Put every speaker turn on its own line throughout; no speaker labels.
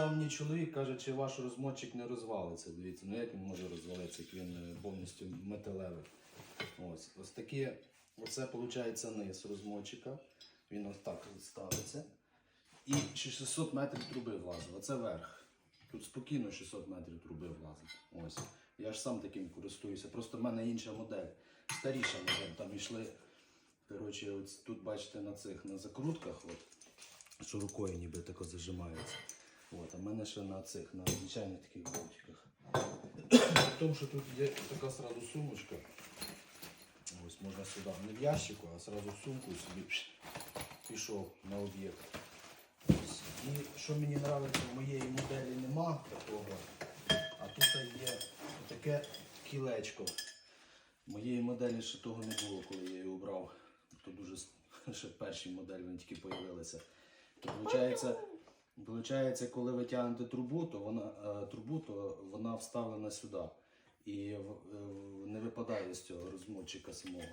написав мені чоловік, каже, чи ваш розмотчик не розвалиться. Дивіться, ну як він може розвалитися, як він е, повністю металевий. Ось, ось таке, оце виходить низ розмотчика. Він ось так ставиться. І 600 метрів труби влазить. Оце верх. Тут спокійно 600 метрів труби влазить. Ось. Я ж сам таким користуюся. Просто в мене інша модель. Старіша модель. Там йшли. Коротше, ось тут бачите на цих на закрутках, от, що рукою ніби тако зажимається. От, а в мене ще на цих, на звичайних таких болтиках. При тому, що тут є така сразу сумочка. Ось можна сюди не в ящику, а сразу в сумку собі пішов на об'єкт. І що мені подобається, в моєї моделі нема такого, а тут є таке кілечко. В моєї моделі ще того не було, коли я її обрав. То дуже ще в першій моделі вони тільки з'явилися. То виходить, Получається, коли ви тягнете трубу, то вона, е, трубу, то вона вставлена сюди і не випадає з цього розмотчика самого.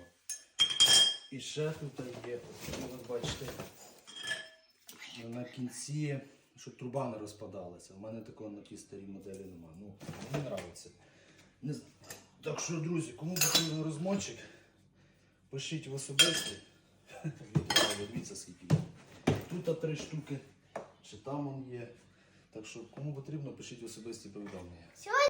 І ще тут є, ви бачите, на кінці, щоб труба не розпадалася. У мене такого на тій старій моделі немає. Ну, мені подобається. Не Так що, друзі, кому потрібен розмотчик, пишіть в особисті. Дивіться, скільки. Тут три штуки, ще там он є. Так що, кому потрібно, пишіть особисті повідомлення.